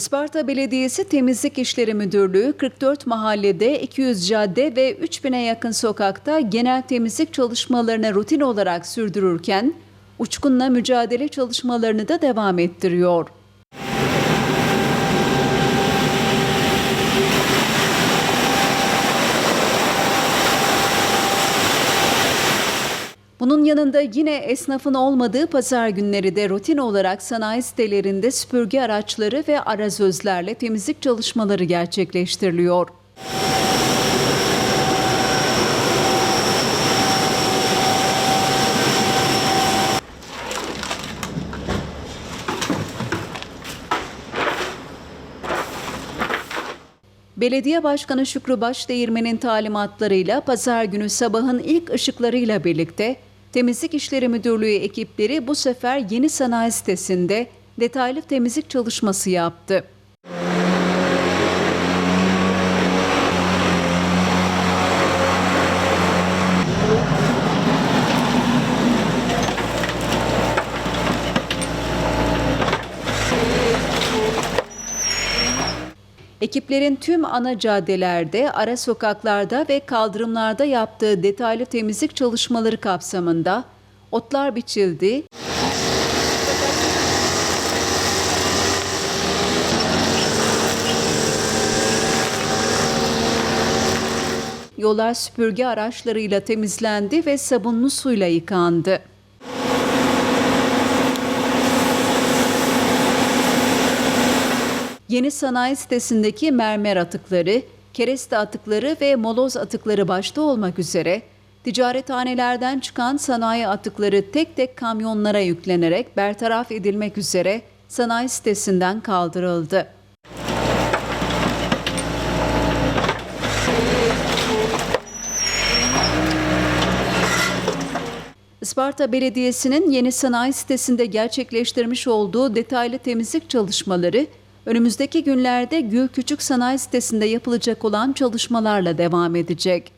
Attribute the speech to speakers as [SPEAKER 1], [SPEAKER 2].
[SPEAKER 1] Isparta Belediyesi Temizlik İşleri Müdürlüğü 44 mahallede 200 cadde ve 3000'e yakın sokakta genel temizlik çalışmalarını rutin olarak sürdürürken uçkunla mücadele çalışmalarını da devam ettiriyor. Bunun yanında yine esnafın olmadığı pazar günleri de rutin olarak sanayi sitelerinde süpürge araçları ve arazözlerle temizlik çalışmaları gerçekleştiriliyor. Belediye Başkanı Şükrü Başdeğirmen'in talimatlarıyla pazar günü sabahın ilk ışıklarıyla birlikte Temizlik İşleri Müdürlüğü ekipleri bu sefer yeni sanayi sitesinde detaylı temizlik çalışması yaptı. Ekiplerin tüm ana caddelerde, ara sokaklarda ve kaldırımlarda yaptığı detaylı temizlik çalışmaları kapsamında otlar biçildi, yollar süpürge araçlarıyla temizlendi ve sabunlu suyla yıkandı. Yeni sanayi sitesindeki mermer atıkları, kereste atıkları ve moloz atıkları başta olmak üzere ticarethanelerden çıkan sanayi atıkları tek tek kamyonlara yüklenerek bertaraf edilmek üzere sanayi sitesinden kaldırıldı. Isparta Belediyesi'nin yeni sanayi sitesinde gerçekleştirmiş olduğu detaylı temizlik çalışmaları önümüzdeki günlerde Gül Küçük Sanayi Sitesi'nde yapılacak olan çalışmalarla devam edecek.